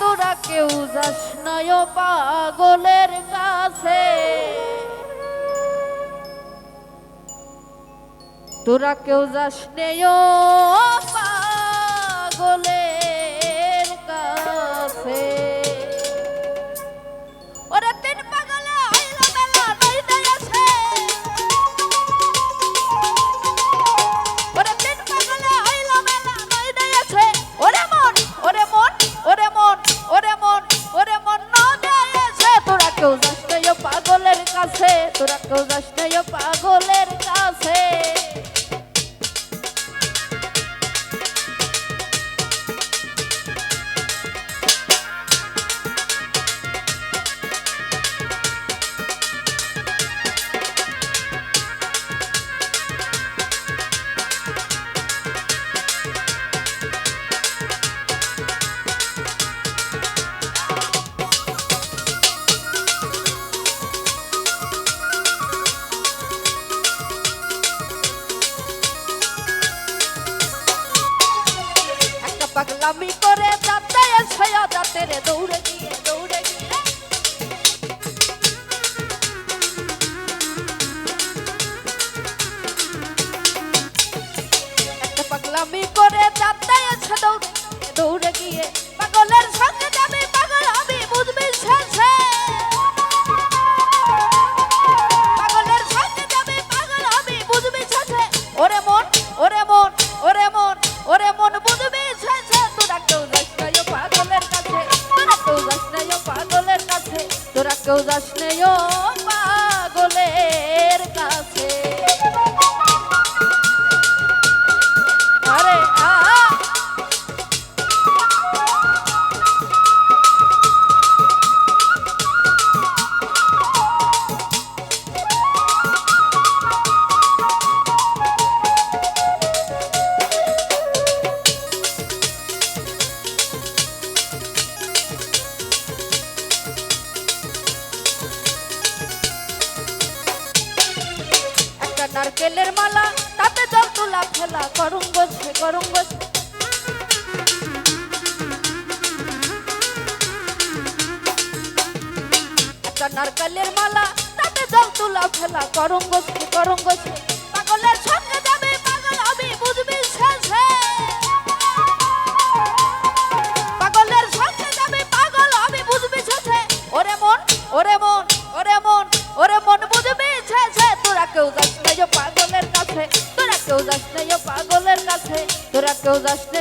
তোরা কেউ যাস নয় পাগলের কাছে। তোরা কেউ নেয় পাগলের পাগলামি করে যাতে সয়া যাতে রে দৌড়ে গিয়ে দৌড়ে গিয়ে। পাগলামি করে যাতে দৌড়ে দৌড়ে গিয়ে। পাগলের নয়ন বেলের মালা, তাতে জল তোলা খেলা করুম বসে করুম বসে। নারকেলের মালা, তাতে জল তোলা খেলা করম বসে করম বসে। পাগলের সঙ্গে কেউ যাচ্ছে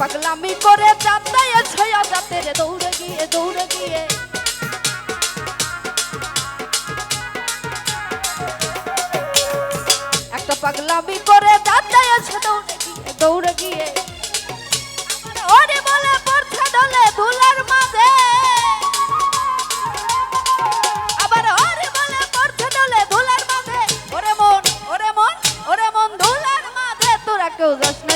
পাগলামি করে যাতে ছয়া যাতে রে দৌড়ে গিয়ে দৌড়ে গিয়ে। একটা পাগলামি করে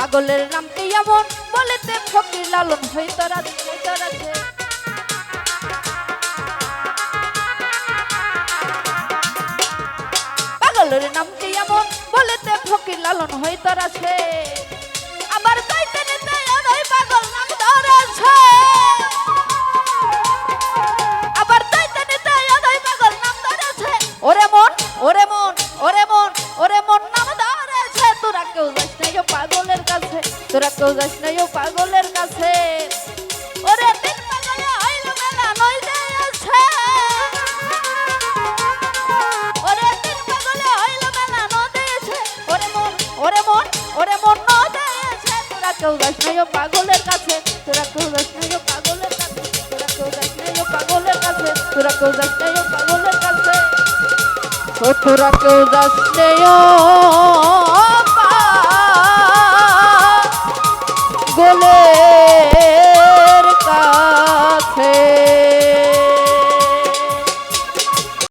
পাগলের নামকে এমন? বলেতে ফকির লালন হইতরা হইতরাছে পাগলের নামকে এমন? বলেতে ফকির লালন হইতরাছে আমার তাই তেনে তাই পাগল নাম ধরেছে? কেউ যাস নাই ও পাগলের কাছে, তোরা কেউ যাস নাই ও পাগলের কাছে, তোরা কেউ যাস নাই ও পাগলের কাছে, তোরা কেউ যাস নাই ও পাগলের কাছে। তোরা কেউ যাস নাই ও।